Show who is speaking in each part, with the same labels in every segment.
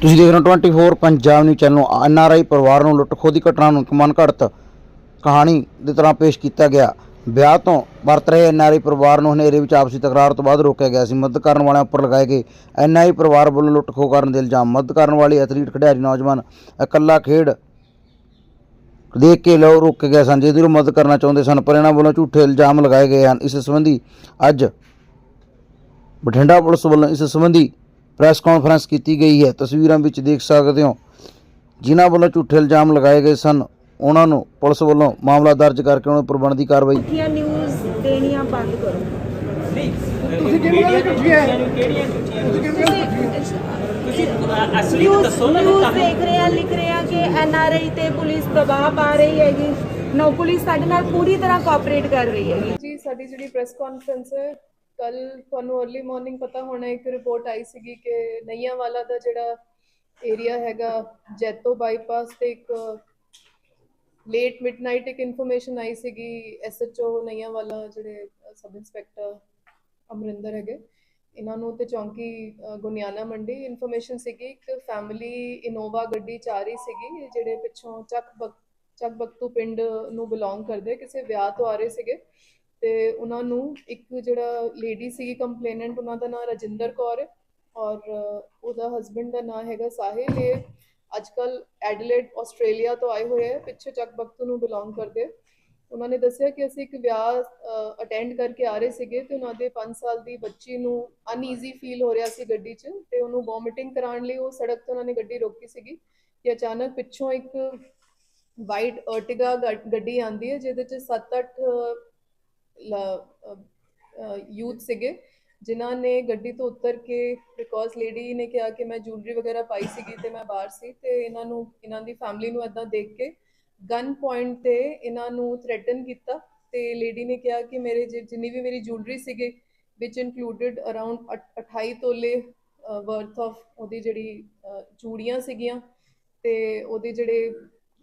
Speaker 1: ਤੁਸੀਂ ਦੇਖ ਰਹੇ ਹੋ 24 Punjab News channel N R I ਪਰਿਵਾਰ ਨੂੰ ਲੁੱਟ ਖੋਹ ਦੀ ਘਟਨਾ ਨੂੰ ਇੱਕ ਮਨ ਘੜਤ ਕਹਾਣੀ ਦੇ ਤਰ੍ਹਾਂ ਪੇਸ਼ ਕੀਤਾ ਗਿਆ। ਵਿਆਹ ਤੋਂ ਵਰਤ ਰਹੇ ਐਨ ਆਰ ਆਈ ਪਰਿਵਾਰ ਨੂੰ ਹਨੇਰੇ ਵਿੱਚ ਆਪਸੀ ਤਕਰਾਰ ਤੋਂ ਬਾਅਦ ਰੋਕਿਆ ਗਿਆ ਸੀ। ਮਦਦ ਕਰਨ ਵਾਲਿਆਂ ਉੱਪਰ ਲਗਾਏ ਗਏ ਐਨ ਆਰ ਆਈ ਪਰਿਵਾਰ ਵੱਲੋਂ ਲੁੱਟ ਖੋਹ ਕਰਨ ਦੇ ਇਲਜ਼ਾਮ। ਮਦਦ ਕਰਨ ਵਾਲੇ ਐਥਲੀਟ, ਖਿਡਾਰੀ, ਨੌਜਵਾਨ ਇਕੱਲਾ ਖੇਡ ਦੇਖ ਕੇ ਲੋ ਰੁਕ ਗਏ ਸਨ ਜਿਹਦੀ ਨੂੰ ਮਦਦ ਕਰਨਾ ਚਾਹੁੰਦੇ ਸਨ, ਪਰ ਇਹਨਾਂ ਵੱਲੋਂ ਝੂਠੇ ਇਲਜ਼ਾਮ ਲਗਾਏ ਗਏ ਹਨ। ਇਸ ਸੰਬੰਧੀ ਅੱਜ ਬਠਿੰਡਾ ਪੁਲਿਸ ਵੱਲੋਂ ਇਸ ਸੰਬੰਧੀ ਪ੍ਰੈਸ ਕਾਨਫਰੰਸ ਕੀਤੀ ਗਈ ਹੈ। ਤਸਵੀਰਾਂ ਵਿੱਚ ਦੇਖ ਸਕਦੇ ਹੋ ਜਿਨ੍ਹਾਂ ਵੱਲੋਂ ਝੂਠੇ ਇਲਜ਼ਾਮ ਲਗਾਏ ਗਏ ਸਨ ਉਹਨਾਂ ਨੂੰ ਪੁਲਿਸ ਵੱਲੋਂ ਮਾਮਲਾ ਦਰਜ ਕਰਕੇ ਉਹਨਾਂ ਉੱਪਰ ਬਣਦੀ ਕਾਰਵਾਈ
Speaker 2: ਝੂਠੀਆਂ ਨਿਊਜ਼ ਦੇਣੀਆਂ ਬੰਦ ਕਰੋ।
Speaker 3: ਤੁਸੀਂ ਕਿਹੜੀਆਂ ਝੂਠੀਆਂ ਕਿਹੜੀਆਂ ਤੁਸੀਂ ਅਸਲੀ ਦੱਸੋ ਨਾ
Speaker 2: ਦੇਖ ਰਹੇ ਆ ਲਿਖ ਰਹੇ ਆ ਕਿ ਐਨ ਆਰ ਆਈ ਤੇ ਪੁਲਿਸ ਦਬਾਅ ਪਾ ਰਹੀ ਹੈਗੀ। ਨੋ ਪੁਲਿਸ ਸਾਡੇ ਨਾਲ ਪੂਰੀ ਤਰ੍ਹਾਂ ਕੋਆਪਰੇਟ ਕਰ ਰਹੀ ਹੈਗੀ।
Speaker 4: ਜੀ ਸਾਡੀ ਜਿਹੜੀ ਪ੍ਰੈਸ ਕਾਨਫਰੰਸ ਹੈ ਕੱਲ ਤੁਹਾਨੂੰ अर्ਲੀ ਮਾਰਨਿੰਗ ਪਤਾ ਹੋਣਾ, ਇੱਕ ਰਿਪੋਰਟ ਆਈ ਸੀਗੀ ਕਿ ਨਈਆਂ ਵਾਲਾ ਦਾ ਜਿਹੜਾ ਏਰੀਆ ਹੈਗਾ, ਜੈਤੋ ਬਾਈਪਾਸ ਤੇ ਇੱਕ ਲੇਟ ਮਿਡਨਾਈਟ ਇੱਕ ਇਨਫੋਰਮੇਸ਼ਨ ਆਈ ਸੀਗੀ ਐਸਐਚਓ ਨਈਆਂ ਵਾਲਾ ਜਿਹੜੇ ਸਬ ਇੰਸਪੈਕਟਰ ਅਮਰਿੰਦਰ ਹੈਗੇ, ਇਹਨਾਂ ਨੂੰ ਤੇ ਚੌਂਕੀ ਗੁਨਿਆਨਾ ਮੰਡੀ ਇਨਫੋਰਮੇਸ਼ਨ ਸੀਗੀ, ਇੱਕ ਫੈਮਿਲੀ ਇਨੋਵਾ ਗੱਡੀ ਚ ਆ ਰਹੀ ਸੀਗੀ, ਜਿਹੜੇ ਪਿੱਛੋਂ ਚੱਕ ਬਕ, ਚੱਕ ਬਖਤੂ ਪਿੰਡ ਨੂੰ ਬਿਲੋਂਗ ਕਰਦੇ, ਕਿਸੇ ਵਿਆਹ ਤੋਂ ਆ ਰਹੇ ਸੀਗੇ ਤੇ ਉਹਨਾਂ ਨੂੰ ਇੱਕ ਜਿਹੜਾ ਲੇਡੀ ਸੀਗੀ ਕੰਪਲੇਨੈਂਟ ਉਹਨਾਂ ਦਾ ਨਾਮ ਰਜਿੰਦਰ ਕੌਰ ਹੈ ਔਰ ਉਹਦਾ ਹਸਬੰਡ ਦਾ ਨਾਮ ਹੈਗਾ ਸਾਹਿਲ। ਇਹ ਅੱਜਕੱਲ ਐਡਲੇਡ ਆਸਟ੍ਰੇਲੀਆ ਤੋਂ ਆਏ ਹੋਏ ਹੈ, ਪਿੱਛੇ ਚੱਕ ਬਕਤੂ ਨੂੰ ਬਿਲੋਂਗ ਕਰਦੇ। ਉਹਨਾਂ ਨੇ ਦੱਸਿਆ ਕਿ ਅਸੀਂ ਇੱਕ ਵਿਆਹ ਅਟੈਂਡ ਕਰਕੇ ਆ ਰਹੇ ਸੀਗੇ ਤੇ ਉਹਨਾਂ ਦੇ 5 ਸਾਲ ਦੀ ਬੱਚੀ ਨੂੰ ਅਨਈਜ਼ੀ ਫੀਲ ਹੋ ਰਿਹਾ ਸੀ ਗੱਡੀ 'ਚ ਤੇ ਉਹਨੂੰ ਵੋਮਿਟਿੰਗ ਕਰਾਉਣ ਲਈ ਉਹ ਸੜਕ ਤੇ ਉਹਨਾਂ ਨੇ ਗੱਡੀ ਰੋਕੀ ਸੀਗੀ ਕਿ ਅਚਾਨਕ ਪਿੱਛੋਂ ਇੱਕ ਵਾਈਟ ਅਰਟਿਗਾ ਗੱਡੀ ਆਂਦੀ ਹੈ, ਜਿਹਦੇ 'ਚ 7-8 ਯੂਥ ਸੀਗੇ, ਜਿਨ੍ਹਾਂ ਨੇ ਗੱਡੀ ਤੋਂ ਉਤਰ ਕੇ ਬਿਕੋਜ਼ ਲੇਡੀ ਨੇ ਕਿਹਾ ਕਿ ਮੈਂ ਜੁਐਲਰੀ ਵਗੈਰਾ ਪਾਈ ਸੀਗੀ ਤੇ ਮੈਂ ਬਾਹਰ ਸੀ ਤੇ ਇਹਨਾਂ ਨੂੰ, ਇਹਨਾਂ ਦੀ ਫੈਮਿਲੀ ਨੂੰ ਇਦਾਂ ਦੇਖ ਕੇ ਗਨ ਪੁਆਇੰਟ ਤੇ ਇਹਨਾਂ ਨੂੰ ਥ੍ਰੈਟਨ ਕੀਤਾ ਤੇ ਲੇਡੀ ਨੇ ਕਿਹਾ ਕਿ ਮੇਰੇ ਜਿ- ਜਿੰਨੀ ਵੀ ਮੇਰੀ ਜੁਐਲਰੀ ਸੀਗੇ ਵਿਚ ਇਨਕਲੂਡਡ ਅਰਾਊਂਡ 28 ਤੋਲੇ ਵਰਥ ਆਫ ਉਹਦੀ ਜਿਹੜੀ ਚੂੜੀਆਂ ਸੀਗੀਆਂ ਤੇ ਉਹਦੇ ਜਿਹੜੇ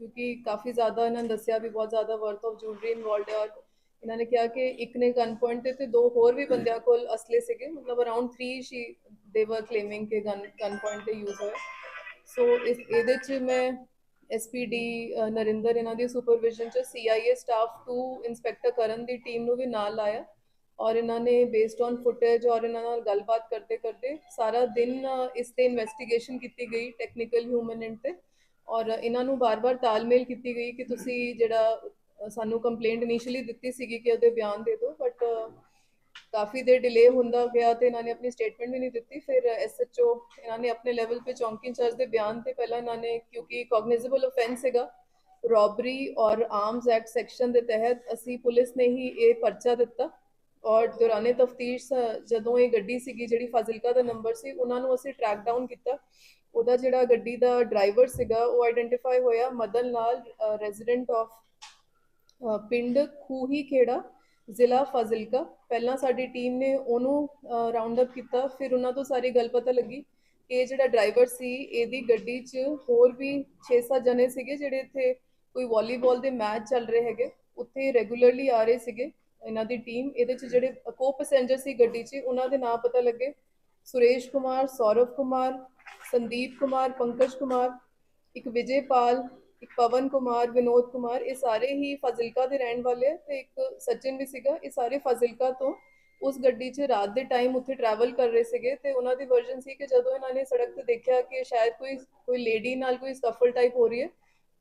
Speaker 4: ਕਿਉਂਕਿ ਕਾਫੀ ਜ਼ਿਆਦਾ ਇਹਨਾਂ ਨੇ ਦੱਸਿਆ ਵੀ ਬਹੁਤ ਜ਼ਿਆਦਾ ਵਰਥ ਆਫ ਜੁਐਲਰੀ ਇਨਵੋਲਡ ਹੈ ਔਰ ਇਹਨਾਂ ਨੇ ਕਿਹਾ ਕਿ ਇੱਕ ਨੇ ਗਨ ਪੁਆਇੰਟ ਤੇ ਤੇ ਦੋ ਹੋਰ ਵੀ ਬੰਦਿਆਂ ਕੋਲ ਅਸਲੇ ਸੀਗੇ, ਮਤਲਬ ਅਰਾਊਂਡ 3 ਸ਼ੀ ਦੇ ਵਰ ਕਲੇਮਿੰਗ ਕਿ ਗਨ ਗਨ ਪੁਆਇੰਟ ਤੇ ਯੂਜ਼ ਹੋਇਆ। ਸੋ ਇਸ, ਇਹਦੇ ਚ ਮੈਂ ਐਸਪੀਡੀ ਨਰਿੰਦਰ ਇਹਨਾਂ ਦੀ ਸੁਪਰਵਿਜ਼ਨ ਚ CIA staff two inspector Karan ਦੀ ਟੀਮ ਨੂੰ ਵੀ ਨਾਲ ਲਾਇਆ ਔਰ ਇਹਨਾਂ ਨੇ ਬੇਸਡ ਔਨ ਫੁਟੇਜ ਔਰ ਇਹਨਾਂ ਨਾਲ ਗੱਲਬਾਤ ਕਰਦੇ ਕਰਦੇ ਸਾਰਾ ਦਿਨ ਇਸ ਤੇ ਇਨਵੈਸਟੀਗੇਸ਼ਨ ਕੀਤੀ ਗਈ ਟੈਕਨੀਕਲ ਹਿਊਮਨ ਤੇ। ਔਰ ਇਹਨਾਂ ਨੂੰ ਬਾਰ-ਬਾਰ ਤਾਲਮੇਲ ਕੀਤੀ ਗਈ ਕਿ ਤੁਸੀਂ ਜਿਹੜਾ ਸਾਨੂੰ ਕੰਪਲੇਂਟ ਇਨੀਸ਼ੀਅਲੀ ਦਿੱਤੀ ਸੀਗੀ ਕਿ ਉਹਦੇ ਬਿਆਨ ਦੇ ਦਿਓ ਬਟ ਕਾਫੀ ਦੇਰ ਡਿਲੇ ਹੁੰਦਾ ਗਿਆ ਤੇ ਇਹਨਾਂ ਨੇ ਆਪਣੀ ਸਟੇਟਮੈਂਟ ਵੀ ਨਹੀਂ ਦਿੱਤੀ। ਫਿਰ ਐਸਐਚਓ ਇਹਨਾਂ ਨੇ ਆਪਣੇ ਲੈਵਲ ਤੇ ਚੌਂਕੀ ਇੰਚਾਰਜ ਦੇ ਬਿਆਨ ਤੇ ਪਹਿਲਾਂ ਇਹਨਾਂ ਨੇ, ਕਿਉਂਕਿ ਕੋਗਨੀਜ਼ੇਬਲ ਆਫੈਂਸ ਹੈਗਾ ਰੋਬਰੀ ਔਰ ਆਰਮਸ ਐਕਟ ਸੈਕਸ਼ਨ ਦੇ ਤਹਿਤ ਅਸੀਂ ਪੁਲਿਸ ਨੇ ਹੀ ਇਹ ਪਰਚਾ ਦਿੱਤਾ। ਔਰ ਦੌਰਾਨੇ ਤਫਤੀਸ਼ ਜਦੋਂ ਇਹ ਗੱਡੀ ਸੀਗੀ ਜਿਹੜੀ ਫਾਜ਼ਿਲਕਾ ਦਾ ਨੰਬਰ ਸੀ, ਉਹਨਾਂ ਨੂੰ ਅਸੀਂ ਟਰੈਕ ਡਾਊਨ ਕੀਤਾ। ਉਹਦਾ ਜਿਹੜਾ ਗੱਡੀ ਦਾ ਡਰਾਈਵਰ ਸੀਗਾ, ਉਹ ਆਇਡੈਂਟੀਫਾਈ ਹੋਇਆ ਮਦਨ ਲਾਲ ਰੈਜ਼ੀਡੈਂਟ ਆਫ ਪਿੰਡ ਖੂਹੀ ਖੇੜਾ ਜ਼ਿਲ੍ਹਾ ਫਾਜ਼ਿਲਕਾ। ਪਹਿਲਾਂ ਸਾਡੀ ਟੀਮ ਨੇ ਉਹਨੂੰ ਰਾਉਂਡ ਅਪ ਕੀਤਾ, ਫਿਰ ਉਹਨਾਂ ਤੋਂ ਸਾਰੀ ਗੱਲ ਪਤਾ ਲੱਗੀ ਕਿ ਇਹ ਜਿਹੜਾ ਡਰਾਈਵਰ ਸੀ, ਇਹਦੀ ਗੱਡੀ 'ਚ ਹੋਰ ਵੀ 6-7 ਜਣੇ ਸੀਗੇ ਜਿਹੜੇ ਇੱਥੇ ਕੋਈ ਵਾਲੀਬਾਲ ਦੇ ਮੈਚ ਚੱਲ ਰਹੇ ਹੈਗੇ। ਉੱਥੇ ਰੈਗੂਲਰਲੀ ਆ ਰਹੇ ਸੀਗੇ ਇਹਨਾਂ ਦੀ ਟੀਮ ਇਹਦੇ 'ਚ ਜਿਹੜੇ ਕੋ ਪੈਸੇਂਜਰ ਸੀ ਗੱਡੀ 'ਚ, ਉਹਨਾਂ ਦੇ ਨਾਮ ਪਤਾ ਲੱਗੇ। ਸੁਰੇਸ਼ ਕੁਮਾਰ, ਸੌਰਵ ਕੁਮਾਰ ਸੰਦੀਪ ਕੁਮਾਰ, ਪੰਕਜ ਕੁਮਾਰ, ਇੱਕ ਵਿਜੇਪਾਲ, ਇੱਕ ਪਵਨ ਕੁਮਾਰ, ਵਿਨੋਦ ਕੁਮਾਰ, ਇਹ ਸਾਰੇ ਹੀ ਫਾਜ਼ਿਲਕਾ ਦੇ ਰਹਿਣ ਵਾਲੇ ਤੇ ਇੱਕ ਸਚਿਨ ਵੀ ਸੀਗਾ। ਇਹ ਸਾਰੇ ਫਾਜ਼ਿਲਕਾ ਤੋਂ ਉਸ ਗੱਡੀ 'ਚ ਰਾਤ ਦੇ ਟਾਈਮ ਉੱਥੇ ਟਰੈਵਲ ਕਰ ਰਹੇ ਸੀਗੇ ਤੇ ਉਹਨਾਂ ਦੀ ਵਰਜਨ ਸੀ ਕਿ ਜਦੋਂ ਇਹਨਾਂ ਨੇ ਸੜਕ ਤੇ ਦੇਖਿਆ ਕਿ ਸ਼ਾਇਦ ਕੋਈ ਕੋਈ ਲੇਡੀ ਨਾਲ ਕੋਈ ਸਫਲ ਟਾਈਪ ਹੋ ਰਹੀ ਹੈ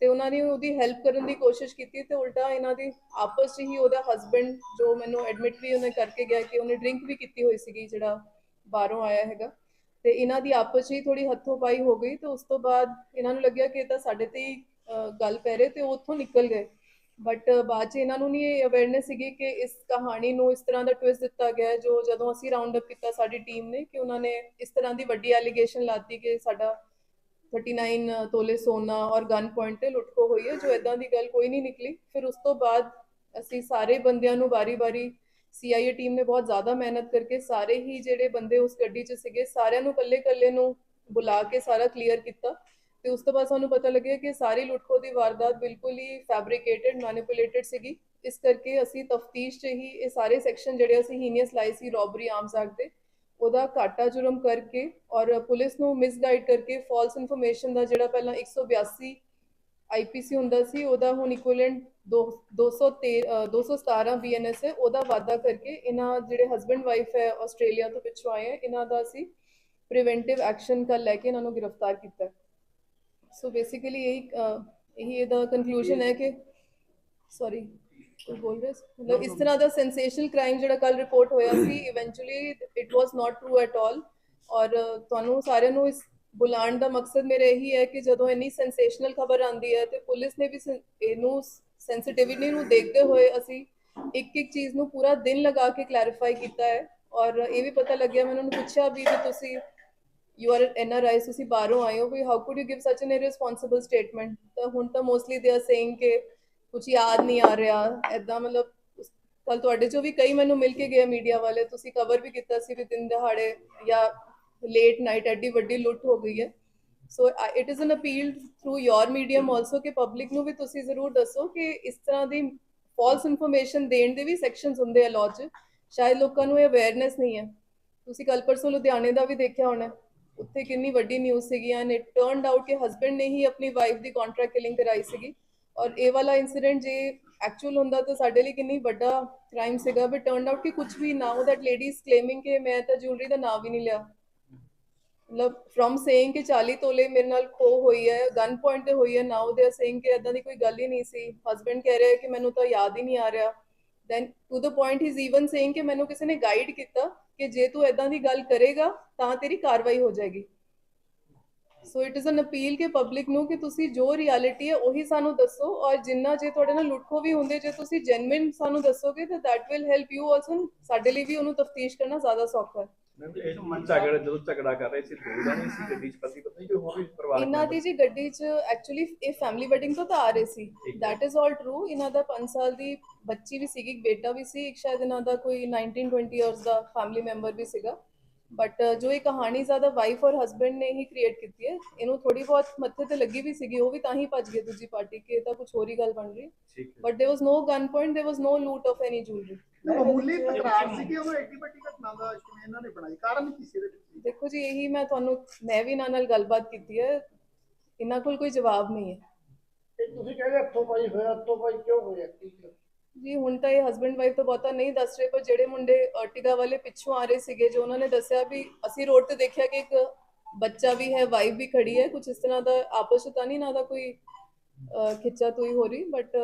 Speaker 4: ਤੇ ਉਹਨਾਂ ਨੇ ਉਹਦੀ ਹੈਲਪ ਕਰਨ ਦੀ ਕੋਸ਼ਿਸ਼ ਕੀਤੀ ਤੇ ਉਲਟਾ ਇਹਨਾਂ ਦੀ ਆਪਸ 'ਚ ਹੀ ਉਹਦਾ ਹਸਬੰਡ ਜੋ ਮੈਨੂੰ ਐਡਮਿਟ ਵੀ ਉਹਨੇ ਕਰਕੇ ਗਿਆ ਕਿ ਉਹਨੇ ਡਰਿੰਕ ਵੀ ਕੀਤੀ ਹੋਈ ਸੀਗੀ ਜਿਹੜਾ ਬਾਹਰੋਂ ਆਇਆ ਹੈਗਾ। ਤੇ ਇਹਨਾਂ ਦੀ ਆਪਸ 'ਚ ਥੋੜੀ ਹੱਥੋਂ ਪਾਈ ਹੋ ਗਈ ਤੇ ਉਸ ਤੋਂ ਬਾਅਦ ਇਹਨਾਂ ਨੂੰ ਲੱਗਿਆ ਕਿ ਇਹ ਤਾਂ ਸਾਡੇ ਤੇ ਹੀ ਗੱਲ ਪੈ ਰਹੇ ਤੇ ਉੱਥੋਂ ਨਿਕਲ ਗਏ। ਬਟ ਬਾਅਦ 'ਚ ਇਹਨਾਂ ਨੂੰ ਨਹੀਂ ਇਹ ਅਵੇਅਰਨੈਸ ਸੀਗੀ ਕਿ ਇਸ ਕਹਾਣੀ ਨੂੰ ਇਸ ਤਰ੍ਹਾਂ ਦਾ ਟਵਿਸਟ ਦਿੱਤਾ ਗਿਆ ਜੋ ਜਦੋਂ ਅਸੀਂ ਰਾਉਂਡ ਅਪ ਕੀਤਾ ਸਾਡੀ ਟੀਮ ਨੇ ਕਿ ਉਹਨਾਂ ਨੇ ਇਸ ਤਰ੍ਹਾਂ ਦੀ ਵੱਡੀ ਐਲੀਗੇਸ਼ਨ ਲਾਤੀ ਕਿ ਸਾਡਾ 39 ਤੋਲੇ ਸੋਨਾ ਔਰ ਗਨ ਪੁਆਇੰਟ ਤੇ ਲੁੱਟ ਲੁੱਟਖੋ ਹੋਈ ਹੈ, ਜੋ ਇਦਾਂ ਦੀ ਗੱਲ ਕੋਈ ਨਹੀਂ ਨਿਕਲੀ। ਫਿਰ ਉਸ ਤੋਂ ਬਾਅਦ ਅਸੀਂ ਸਾਰੇ ਬੰਦਿਆਂ ਨੂੰ ਵਾਰੀ-ਵਾਰੀ ਸੀਆਈਏ ਟੀਮ ਨੇ ਬਹੁਤ ਜ਼ਿਆਦਾ ਮਿਹਨਤ ਕਰਕੇ ਸਾਰੇ ਹੀ ਜਿਹੜੇ ਬੰਦੇ ਉਸ ਗੱਡੀ 'ਚ ਸੀਗੇ, ਸਾਰਿਆਂ ਨੂੰ ਕੱਲੇ-ਕੱਲੇ ਨੂੰ ਬੁਲਾ ਕੇ ਸਾਰਾ ਕਲੀਅਰ ਕੀਤਾ ਤੇ ਉਸ ਤੋਂ ਬਾਅਦ ਸਾਨੂੰ ਪਤਾ ਲੱਗਿਆ ਕਿ ਸਾਰੀ ਲੁੱਟਖੋ ਦੀ ਵਾਰਦਾਤ ਬਿਲਕੁਲ ਹੀ ਫੈਬਰਿਕੇਟਡ ਮੈਨੀਪੂਲੇਟਡ ਸੀਗੀ। ਇਸ ਕਰਕੇ ਅਸੀਂ ਤਫਤੀਸ਼ 'ਚ ਹੀ ਇਹ ਸਾਰੇ ਸੈਕਸ਼ਨ ਜਿਹੜੇ ਅਸੀਂ ਹੀਨੀਅਸ ਲਾਈ ਸੀ ਰੋਬਰੀ ਆਰਮਸ ਐਕਟ ਦੇ, ਉਹਦਾ ਘਾਟਾ ਜੁਰਮ ਕਰਕੇ ਔਰ ਪੁਲਿਸ ਨੂੰ ਮਿਸਗਾਈਡ ਕਰਕੇ ਫਾਲਸ ਇਨਫੋਰਮੇਸ਼ਨ ਦਾ ਜਿਹੜਾ ਪਹਿਲਾਂ 182 ਆਈਪੀਸੀ ਹੁੰਦਾ ਸੀ, ਉਹਦਾ ਹੁਣ ਇਕੁਇਵਲੈਂਟ 213 217 ਬੀਐਨਐਸ ਹੈ, ਉਹਦਾ ਵਾਅਦਾ ਕਰਕੇ ਇਹਨਾਂ ਜਿਹੜੇ ਹਸਬੰਡ ਵਾਈਫ ਹੈ ਆਸਟ੍ਰੇਲੀਆ ਤੋਂ ਪਿੱਛੋਂ ਆਏ ਹੈ, ਇਹਨਾਂ ਦਾ ਅਸੀਂ ਪ੍ਰੀਵੈਂਟਿਵ ਐਕਸ਼ਨ ਕੱਲ ਲੈ ਕੇ ਇਹਨਾਂ ਨੂੰ ਗ੍ਰਿਫਤਾਰ ਕੀਤਾ ਸੋ ਬੇਸਿਕਲੀ ਇਹੀ ਇਹੀ ਇਹਦਾ ਕਨਕਲੂਜਨ ਹੈ ਕਿ ਸੌਰੀ ਕੋਈ ਬੋਲ ਰਿਹਾ ਮਤਲਬ ਇਸ ਤਰ੍ਹਾਂ ਦਾ ਸੈਂਸੇਸ਼ਨਲ ਕ੍ਰਾਈਮ ਜਿਹੜਾ ਕੱਲ ਰਿਪੋਰਟ ਹੋਇਆ ਸੀ eventually it was not true at all ਔਰ ਤੁਹਾਨੂੰ ਸਾਰਿਆਂ ਨੂੰ ਇਸ ਬੁਲਾਉਣ ਦਾ ਮਕਸਦ ਮੇਰਾ ਇਹੀ ਹੈ ਕਿ ਜਦੋਂ ਇੰਨੀ ਸੈਂਸੇਸ਼ਨਲ ਖਬਰ ਆਂਦੀ ਹੈ ਤੇ ਪੁਲਿਸ ਨੇ ਵੀ ਇਹਨੂੰ ਸੈਂਸਿਟਿਵਿਟੀ ਨੂੰ ਦੇਖਦੇ ਹੋਏ ਅਸੀਂ ਇੱਕ ਇੱਕ ਚੀਜ਼ ਨੂੰ ਪੂਰਾ ਦਿਨ ਲਗਾ ਕੇ ਕਲੈਰੀਫਾਈ ਕੀਤਾ ਹੈ ਔਰ ਇਹ ਵੀ ਪਤਾ ਲੱਗਿਆ, ਮੈਂ ਉਹਨਾਂ ਨੂੰ ਪੁੱਛਿਆ ਵੀ ਵੀ ਤੁਸੀਂ you are N R I ਤੁਸੀਂ ਬਾਹਰੋਂ ਆਏ ਹੋ, ਵੀ how could you give such an irresponsible statement ਤਾਂ ਹੁਣ ਤਾਂ ਮੋਸਟਲੀ ਦੇ ਆਰ ਸੇਇੰਗ ਕਿ ਕੁਝ ਯਾਦ ਨਹੀਂ ਆ ਰਿਹਾ ਐਦਾਂ ਮਤਲਬ ਕੱਲ ਤੁਹਾਡੇ ਚੋਂ ਵੀ ਕਈ ਮੈਨੂੰ ਮਿਲ ਕੇ ਗਏ ਮੀਡੀਆ ਵਾਲੇ, ਤੁਸੀਂ ਕਵਰ ਵੀ ਕੀਤਾ ਸੀ ਵੀ ਦਿਨ ਦਿਹਾੜੇ ਜਾਂ ਲੇਟ ਨਾਈਟ ਐਡੀ ਵੱਡੀ ਲੁੱਟ ਹੋ ਗਈ ਹੈ। So it is an appeal through your medium also ਕਿ ਪਬਲਿਕ ਨੂੰ ਵੀ ਤੁਸੀਂ ਜ਼ਰੂਰ ਦੱਸੋ ਕਿ ਇਸ ਤਰ੍ਹਾਂ ਦੀ ਫਾਲਸ ਇਨਫੋਰਮੇਸ਼ਨ ਦੇਣ ਦੇ ਵੀ ਸੈਕਸ਼ਨਸ ਹੁੰਦੇ ਆ ਲਾਅ 'ਚ। ਸ਼ਾਇਦ ਲੋਕਾਂ ਨੂੰ ਇਹ ਅਵੇਅਰਨੈਸ ਨਹੀਂ ਹੈ। ਤੁਸੀਂ ਕੱਲ ਪਰਸੋਂ ਲੁਧਿਆਣੇ ਦਾ ਵੀ ਦੇਖਿਆ ਹੋਣਾ। ਉੱਥੇ ਕਿੰਨੀ ਵੱਡੀ ਨਿਊਜ਼ ਸੀਗੀ ਐਂਡ ਇਟ ਟਰਨਡ ਆਊਟ ਕਿ ਹਸਬੰਡ ਨੇ ਹੀ ਆਪਣੀ ਵਾਈਫ ਦੀ ਕੰਟਰੈਕਟ ਕਿਲਿੰਗ ਕਰਾਈ ਸੀਗੀ। ਔਰ ਇਹ ਵਾਲਾ ਇਨਸੀਡੈਂਟ ਜੇ ਐਕਚੁਅਲ ਹੁੰਦਾ ਤਾਂ ਸਾਡੇ ਲਈ ਕਿੰਨੀ ਵੱਡਾ ਕ੍ਰਾਈਮ ਸੀਗਾ। ਬਟ ਟਰਨਡ ਆਊਟ ਕਿ ਕੁਝ ਵੀ now that lady is claiming ਕਿ ਮੈਂ ਤਾਂ ਜੁਐਲਰੀ ਦਾ ਨਾਮ ਵੀ ਨਹੀਂ ਲਿਆ। ਮਤਲਬ ਫਰਮ ਸੇਇੰਗ ਕਿ 40 ਤੋਲੇ ਮੇਰੇ ਨਾਲ ਖੋ ਹੋਈ ਹੈ ਗਨ ਪੁਆਇੰਟ ਤੇ ਹੋਈ ਹੈ ਨਾਓ ਦੇ ਆਰ ਸੇਇੰਗ ਕਿ ਇਦਾਂ ਦੀ ਕੋਈ ਗੱਲ ਹੀ ਨਹੀਂ ਸੀ। ਹਸਬੰਡ ਕਹਿ ਰਿਹਾ ਕਿ ਮੈਨੂੰ ਤਾਂ ਯਾਦ ਹੀ ਨਹੀਂ ਆ ਰਿਹਾ। Then to the point he even saying ਕਿ ਮੈਨੂੰ ਕਿਸੇ ਨੇ ਗਾਈਡ ਕੀਤਾ ਕਿ ਜੇ ਤੂੰ ਇਦਾਂ ਦੀ ਗੱਲ ਕਰੇਗਾ, ਤਾਂ ਤੇਰੀ ਕਾਰਵਾਈ ਹੋ ਜਾਏਗੀ। So it is an appeal ਕਿ ਪਬਲਿਕ ਨੂੰ ਕਿ ਤੁਸੀਂ ਜੋ ਰਿਐਲਿਟੀ ਹੈ, ਉਹੀ ਸਾਨੂੰ ਦੱਸੋ ਔਰ ਜਿੰਨਾ ਜੇ ਤੁਹਾਡੇ ਨਾਲ ਲੁੱਟਖੋ ਵੀ ਹੁੰਦੇ, ਜੇ ਤੁਸੀਂ ਜੈਨੂਇਨ ਸਾਨੂੰ ਦੱਸੋਗੇ, ਤਾਂ that will help you also ਸਾਡੇ ਲਈ ਵੀ ਉਹਨੂੰ ਤਫਤੀਸ਼ ਕਰਨਾ ਜ਼ਿਆਦਾ ਸੌਖਾ ਹੈ।
Speaker 5: ਮੈਂ ਵੀ ਇਹ ਝਗੜਾ ਜਦੋਂ ਝਗੜਾ ਕਰ ਰਹੇ ਸੀ ਦੋ ਜਾਣੇ ਸੀ ਗੱਡੀ 'ਚ ਪਤੀ ਪਤਨੀ ਕੋਈ ਹੋਰ ਵੀ ਪਰਿਵਾਰ
Speaker 4: ਇਹਨਾਂ ਦੀ ਜੀ ਗੱਡੀ 'ਚ ਐਕਚੁਅਲੀ ਇਹ ਫੈਮਿਲੀ ਵੈਡਿੰਗ ਤੋਂ ਤਾਂ ਆ ਰਹੇ ਸੀ।
Speaker 5: ਠੀਕ
Speaker 4: that is all true. ਇਹਨਾਂ ਦਾ 5 ਸਾਲ ਦੀ ਬੱਚੀ ਵੀ ਸੀਗੀ ਬੇਟਾ ਵੀ ਸੀ ਇੱਕ ਸ਼ਾਇਦ ਇਹਨਾਂ ਦਾ ਕੋਈ 19 20 ਇਅਰਸ ਦਾ ਫੈਮਿਲੀ ਮੈਂਬਰ ਵੀ ਸੀਗਾ। ਬਟ ਜੋ ਇਹ ਕਹਾਣੀ ਜ਼ਿਆਦਾ ਵਾਈਫ ਔਰ ਹਸਬੰਡ ਨੇ ਹੀ ਕ੍ਰੀਏਟ ਕੀਤੀ ਹੈ ਇਹਨੂੰ ਥੋੜੀ ਬਹੁਤ ਮੱਥੇ ਤੇ ਲੱਗੀ ਵੀ ਸੀਗੀ ਉਹ ਵੀ ਤਾਂ ਹੀ ਭੱਜ ਗਏ ਦੂਜੀ ਪਾਰਟੀ ਕਿ ਇਹ ਤਾਂ ਕੁਝ ਹੋਰ ਹੀ ਗੱਲ ਬਣ ਰਹੀ but there was no gun point there was no loot of any jewelry
Speaker 6: ਮਾਮੂਲੀ ਤਕਰਾਰ ਸੀ ਕਿ ਉਹ ਐਡੀ ਵੱਡੀ ਘਟਨਾ ਦਾ ਕਿਵੇਂ ਇਹਨਾਂ ਨੇ ਬਣਾਈ ਕਾਰਨ ਕੀ ਸੀ ਇਹਦੇ ਪਿੱਛੇ
Speaker 4: ਦੇਖੋ ਜੀ ਇਹੀ ਮੈਂ ਤੁਹਾਨੂੰ ਮੈਂ ਵੀ ਇਹਨਾਂ ਨਾਲ ਗੱਲਬਾਤ ਕੀਤੀ ਹੈ ਇਹਨਾਂ ਕੋਲ ਕੋਈ ਜਵਾਬ ਨਹੀਂ ਹੈ।
Speaker 6: ਤੇ ਤੁਸੀਂ ਕਹਿੰਦੇ ਹੱਥੋਂ ਪਾਈ ਹੋਇਆ ਹੱਥੋਂ ਪਾਈ ਕਿਉਂ ਹੋਇਆ? ਕੀ
Speaker 4: ਜੀ ਹੁਣ ਤਾਂ ਇਹ ਹਸਬੰਡ ਵਾਈਫ ਤਾਂ ਬਹੁਤਾ ਨਹੀਂ ਦੱਸ ਰਹੇ ਪਰ ਜਿਹੜੇ ਮੁੰਡੇ ਅਰਟਿਗਾ ਵਾਲੇ ਪਿੱਛੋਂ ਆ ਰਹੇ ਸੀਗੇ ਜੋ ਉਹਨਾਂ ਨੇ ਦੱਸਿਆ ਵੀ ਅਸੀਂ ਰੋਡ ਤੇ ਦੇਖਿਆ ਕਿ ਇੱਕ ਬੱਚਾ ਵੀ ਹੈ ਵਾਈਫ ਵੀ ਖੜੀ ਹੈ ਕੁਝ ਇਸ ਤਰ੍ਹਾਂ ਦਾ ਆਪਸ ਵਿੱਚ ਤਾਂ ਨਹੀਂ ਨਾ ਦਾ ਕੋਈ ਖਿੱਚਾ ਤੋਈ ਹੋ ਰਹੀ ਬਟ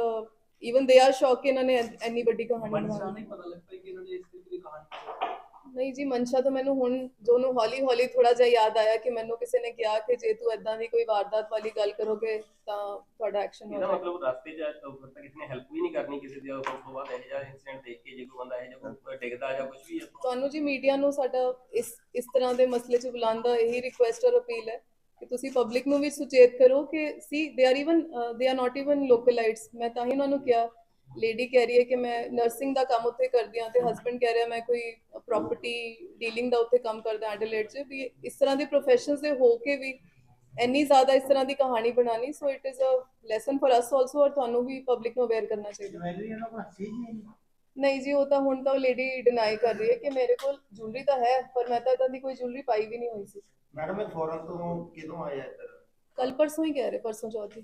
Speaker 4: ਇਵਨ ਦੇ ਆਰ ਸ਼ੌਕ ਇਹਨਾਂ ਨੇ ਐ- ਇੰਨੀ ਵੱਡੀ ਕਹਾਣੀ
Speaker 3: ਮਨਸਾ
Speaker 4: ਬਣਾ
Speaker 3: ਨਹੀਂ ਪਤਾ ਲੱਗ ਪਾਈ ਕਿ ਇਹਨਾਂ ਨੇ ਇਸ ਤਰੀਕੇ ਦੀ ਕਹਾਣੀ
Speaker 4: ਨਹੀਂ ਜੀ ਮਨਸ਼ਾ ਤਾਂ ਮੈਨੂੰ ਹੁਣ ਜੋ ਨੂੰ ਹੌਲੀ ਹੌਲੀ ਥੋੜਾ ਜਿਹਾ ਯਾਦ ਆਇਆ ਕਿ ਮੈਨੂੰ ਕਿਸੇ ਨੇ ਕਿਹਾ ਕਿ ਜੇ ਤੂੰ ਐਦਾਂ ਦੀ ਕੋਈ ਵਾਰਦਾਤ ਵਾਲੀ ਗੱਲ ਕਰੋਗੇ ਤਾਂ ਤੁਹਾਡਾ ਐਕਸ਼ਨ ਹੋ
Speaker 7: ਇਹਦਾ
Speaker 4: ਜਾਏਗਾ।
Speaker 7: ਮਤਲਬ ਰਸਤੇ 'ਚ ਫਿਰ ਤਾਂ ਕਿਸੇ ਨੇ ਹੈਲਪ ਵੀ ਨਹੀਂ ਕਰਨੀ ਕਿਸੇ ਦੀ ਉਸ ਤੋਂ ਬਾਅਦ ਇਹ ਜਿਹਾ ਇਨਸੀਡੈਂਟ ਦੇਖ ਕੇ ਜੇ ਕੋਈ ਬੰਦਾ ਇਹ ਜਿਹਾ ਕੋਈ ਡਿੱਗਦਾ ਜਾਂ ਕੁਝ ਵੀ ਹੈ
Speaker 4: ਤੁਹਾਨੂੰ ਜੀ ਮੀਡੀਆ ਨੂੰ ਸਾਡਾ ਇਸ ਇਸ ਤਰ੍ਹਾਂ ਦੇ ਮਸਲੇ 'ਚ ਬੁਲਾਉਣ ਦਾ ਇਹੀ ਰਿਕੁਐਸਟ ਔਰ ਅਪੀਲ ਹੈ ਕਿ ਤੁਸੀਂ ਪਬਲਿਕ ਨੂੰ ਵੀ ਸੁਚੇਤ ਕਰੋ ਕਿ ਸੀ they are even they are not even localites ਮੈਂ ਤਾਂ ਹੀ ਉਹਨਾਂ ਨੂੰ ਕਿਹਾ ਲੇਡੀ ਕਹਿ ਰਹੀ ਹੈ ਕਿ ਮੈਂ ਨਰਸਿੰਗ ਦਾ ਕੰਮ ਉੱਥੇ ਕਰਦੀ ਹਾਂ ਤੇ ਹਸਬੰਡ ਕਹਿ ਰਿਹਾ ਮੈਂ ਕੋਈ ਪ੍ਰਾਪਰਟੀ ਡੀਲਿੰਗ ਦਾ ਉੱਥੇ ਕੰਮ ਕਰਦਾ ਐਡਲੇਟ 'ਚ ਵੀ ਇਸ ਤਰ੍ਹਾਂ ਦੇ ਪ੍ਰੋਫੈਸ਼ਨਸ ਦੇ ਹੋ ਕੇ ਵੀ ਇੰਨੀ ਜ਼ਿਆਦਾ ਇਸ ਤਰ੍ਹਾਂ ਦੀ ਕਹਾਣੀ ਬਣਾਣੀ so it is a lesson for us also ਔਰ ਤੁਹਾਨੂੰ ਵੀ ਪਬਲਿਕ ਨੂੰ ਅਵੇਅਰ ਕਰਨਾ ਚਾਹੀਦਾ। ਨਹੀਂ ਜੀ। ਉਹ ਤਾਂ ਹੁਣ ਤਾਂ ਉਹ ਲੇਡੀ ਡਿਨਾਈ ਕਰ ਰਹੀ ਹੈ ਕਿ ਮੇਰੇ ਕੋਲ ਜੁਐਲਰੀ ਤਾਂ ਹੈ ਪਰ ਮੈਂ ਤਾਂ ਇਦਾਂ ਦੀ ਕੋਈ ਜੁਐਲਰੀ ਪਾਈ ਵੀ ਨਹੀਂ ਹੋਈ ਸੀ।
Speaker 8: ਮੈਡਮ ਇਹ ਫੋਰਨ ਤੋਂ ਕਿਦੋਂ ਆਇਆ ਇੱਧਰ?
Speaker 4: ਕੱਲ ਪਰਸੋਂ ਹੀ ਕਹਿ ਰਹੇ ਪਰਸੋਂ ਚੌਥੀ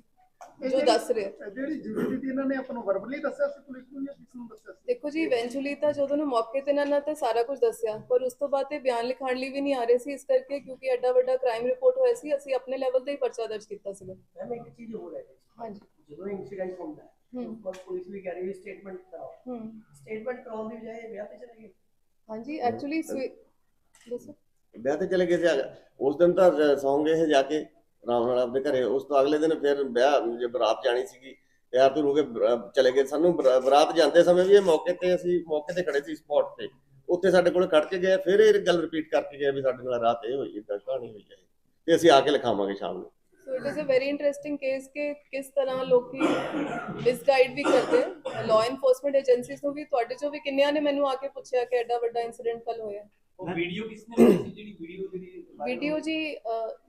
Speaker 4: ਜੋ ਦੱਸ ਰਹੇ।
Speaker 6: ਜਿਹੜੀ ਜ਼ਰੂਰੀ ਸੀ ਇਹਨਾਂ ਨੇ ਆਪਾਂ ਨੂੰ ਵਰਬਲੀ ਦੱਸਿਆ ਸੀ ਪੁਲਿਸ ਨੂੰ ਜਾਂ ਕਿਸ ਨੂੰ ਦੱਸਿਆ ਸੀ?
Speaker 4: ਦੇਖੋ ਜੀ ਇਵੈਂਚੁਅਲੀ ਤਾਂ ਜਦੋਂ ਨੂੰ ਮੌਕੇ ਤੇ ਇਹਨਾਂ ਨੇ ਤਾਂ ਸਾਰਾ ਕੁਝ ਦੱਸਿਆ ਪਰ ਉਸ ਤੋਂ ਬਾਅਦ ਤੇ ਬਿਆਨ ਲਿਖਾਉਣ ਲਈ ਵੀ ਨਹੀਂ ਆ ਰਹੇ ਸੀ ਇਸ ਕਰਕੇ ਕਿਉਂਕਿ ਐਡਾ ਵੱਡਾ ਕ੍ਰਾਈਮ ਰਿਪੋਰਟ ਹੋਇਆ ਸੀ ਅਸੀਂ ਆਪਣੇ ਲੈਵਲ ਤੇ ਹੀ ਪਰਚਾ ਦਰਜ ਕੀਤਾ ਸੀਗਾ।
Speaker 9: ਮੈਮ ਇੱਕ ਚੀਜ਼ ਹੋਰ ਹੈ।
Speaker 4: ਹਾਂਜੀ।
Speaker 9: ਜਦੋਂ ਇਨਸੀਡੈਂਟ ਹੁੰਦਾ ਹੈ
Speaker 4: ਹੂੰ।
Speaker 9: ਵਕਤ ਪੁਲਿਸ ਵੀ ਕਹਿ ਰਹੀ ਹੈ ਸਟੇਟਮੈਂਟ ਕਰਾਓ।
Speaker 4: ਹੂੰ।
Speaker 9: ਸਟੇਟਮੈਂਟ ਕਰਾਉਣ ਦੀ ਬਜਾਏ ਵਿਆਹ ਤੇ ਚਲੇ ਗਏ।
Speaker 4: ਹਾਂਜੀ ਐਕਚੁਅਲੀ ਦੱਸੋ।
Speaker 8: ਵਿਆਹ ਤੇ ਚਲੇ ਗਏ ਸੀ ਉਸ ਦਿਨ ਤਾਂ ਸੌਂਗੇ ਇਹ ਜਾ ਕੇ। ਆਰਾਮ ਨਾਲ ਆਪਣੇ ਘਰੇ। ਉਸ ਤੋਂ ਅਗਲੇ ਦਿਨ ਫਿਰ ਵਿਆਹ ਜੇ ਬਰਾਤ ਜਾਣੀ ਸੀਗੀ ਤਿਆਰ ਤੁਰ ਹੋ ਕੇ ਬਰਾ- ਚਲੇ ਗਏ। ਸਾਨੂੰ ਬਰਾ- ਬਰਾਤ ਜਾਂਦੇ ਸਮੇਂ ਵੀ ਇਹ ਮੌਕੇ ਤੇ ਅਸੀਂ ਮੌਕੇ ਤੇ ਖੜੇ ਸੀ ਸਪੌਟ ਤੇ। ਉੱਥੇ ਸਾਡੇ ਕੋਲ ਖੜ ਕੇ ਗਏ। ਫਿਰ ਇਹ ਗੱਲ ਰਿਪੀਟ ਕਰਕੇ ਗਏ ਵੀ ਸਾਡੇ ਨਾਲ ਰਾਤ ਇਹ ਹੋਈ ਹੈ ਕਹਾਣੀ ਹੋਈ ਹੈ ਤੇ ਅਸੀਂ ਆ ਕੇ ਲਿਖਾਵਾਂਗੇ ਸ਼ਾਮ ਨੂੰ।
Speaker 4: So it is a very interesting case ਕਿ ਕਿਸ ਤਰ੍ਹਾਂ ਲੋਕੀ ਮਿਸਗਾਈਡ ਵੀ ਕਰਦੇ ਲਾਅ ਇਨਫੋਰਸਮੈਂਟ ਏਜੰਸੀਜ਼ ਨੂੰ ਵੀ ਤੁਹਾਡੇ ਚੋਂ ਵੀ ਕਿੰਨਿਆਂ ਨੇ ਮੈਨੂੰ ਆ ਕੇ ਪੁੱਛਿਆ ਕਿ ਐਡਾ ਵੱਡਾ ਇਨਸੀਡੈਂਟ ਕੱਲ ਹੋਇਆ
Speaker 3: ਉਹ ਵੀਡੀਓ ਕਿਸ ਨੇ ਬਣਾਈ ਸੀ ਜਿਹੜੀ ਵੀਡੀਓ ਜਿਹੜੀ
Speaker 4: ਵੀਡੀਓ ਜੀ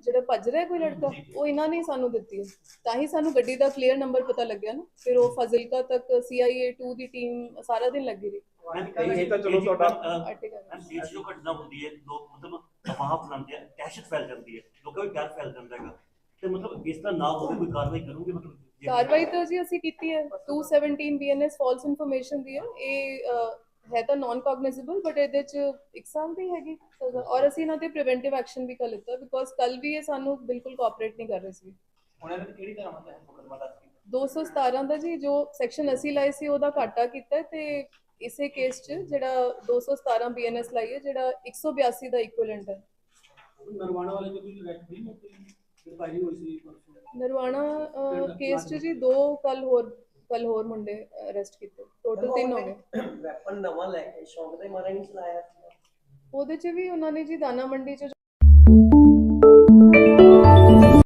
Speaker 4: ਜਿਹੜਾ ਭੱਜ ਰਿਹਾ ਕੋਈ ਲੜਕਾ ਉਹ ਇਹਨਾਂ ਨੇ ਸਾਨੂੰ ਦਿੱਤੀ ਹੈ। ਤਾਂ ਹੀ ਸਾਨੂੰ ਗੱਡੀ ਦਾ ਕਲੀਅਰ ਨੰਬਰ ਪਤਾ ਲੱਗਿਆ ਨਾ। ਫਿਰ ਉਹ ਫਾਜ਼ਿਲਕਾ ਤੱਕ CIA 2 ਦੀ ਟੀਮ ਸਾਰਾ ਦਿਨ ਲੱਗੀ ਰਹੀ।
Speaker 5: ਇਹ ਤਾਂ ਚਲੋ ਤੁਹਾਡਾ
Speaker 10: ਇਹ ਜੋ ਘਟਨਾ ਹੁੰਦੀ ਹੈ ਲੋਕ ਮਤਲਬ ਅਫਵਾਹ ਫੈਲਾਉਂਦੇ ਆ ਦਹਿਸ਼ਤ ਫੈਲ ਜਾਂਦੀ ਹੈ ਲੋਕਾਂ ਵਿੱਚ ਡਰ ਫੈਲ ਜਾਂਦਾ ਹੈਗਾ। ਤੇ ਮਤਲਬ ਇਸ ਤਰ੍ਹਾਂ ਨਾ ਹੋਵੇ ਕੋਈ ਕਾਰਵਾਈ ਕਰੋਗੇ? ਮਤਲਬ
Speaker 4: ਕਾਰਵਾਈ ਤਾਂ ਜੀ ਅਸੀਂ ਕੀਤੀ ਹੈ। 217 ਬੀਐਨਐਸ ਫਾਲਸ ਇਨਫੋਰਮੇਸ਼ਨ ਦੀ ਹੈ। ਇਹ ਹੈ ਤਾਂ ਨਾਨ ਕੌਗਨਾਈਜ਼ੇਬਲ ਬਟ ਇਹਦੇ ਚ ਇੱਕ ਸਾਲ ਦੀ ਹੈਗੀ। ਸਜ਼ਾ ਔਰ ਅਸੀਂ ਇਹਨਾਂ ਤੇ ਪ੍ਰੀਵੈਂਟਿਵ ਐਕਸ਼ਨ ਵੀ ਕਰ ਲਿੱਤਾ ਬਿਕੋਜ਼ ਕੱਲ ਵੀ ਇਹ ਸਾਨੂੰ ਬਿਲਕੁਲ ਕੋਆਪਰੇਟ ਨਹੀਂ ਕਰ ਰਹੇ ਸੀ।
Speaker 3: ਹੁਣ ਇਹਨਾਂ ਦੀ ਕਿਹੜੀ ਤਰ੍ਹਾਂ ਮਤਲਬ ਮੁਕਦਮਾ ਦਰਜ ਕੀਤਾ?
Speaker 4: 217 ਦਾ ਜੀ ਜੋ ਸੈਕਸ਼ਨ ਅਸੀਂ ਲਾਏ ਸੀ ਉਹਦਾ ਘਾਟਾ ਕੀਤਾ ਤੇ ਇਸੇ ਕੇਸ 'ਚ ਜਿਹੜਾ 217 ਬੀਐਨਐਸ ਲਾਈ ਹੈ ਜਿਹੜਾ 182 ਦਾ ਇਕੁਇਵਲੈਂਟ ਹੈ।
Speaker 3: ਨਰਵਾਣਾ ਵਾਲੇ ਜੋ ਕੋਈ ਰੈਕ ਨਹੀਂ ਮੁੱਕੀ ਗ੍ਰਿਫਤਾਰੀ ਹੋਈ ਸੀ
Speaker 4: ਨਰਵਾਣਾ ਕੇਸ 'ਚ ਜੀ ਦੋ ਕੱਲ ਹੋਰ ਕੱਲ ਹੋਰ ਮੁੰਡੇ ਅਰੈਸਟ ਕੀਤੇ। ਟੋਟਲ ਤਿੰਨ ਹੋ ਗਏ।
Speaker 9: ਵੈਪਨ ਨਵਾਂ ਲੈ ਕੇ ਸ਼ੌਂਕ ਦੇ ਮਾਰੇ ਨਹੀਂ ਚਲਾਇਆ। ਸੀ
Speaker 4: ਉਹਦੇ 'ਚ ਵੀ ਉਹਨਾਂ ਨੇ ਜੀ ਦਾਣਾ ਮੰਡੀ 'ਚ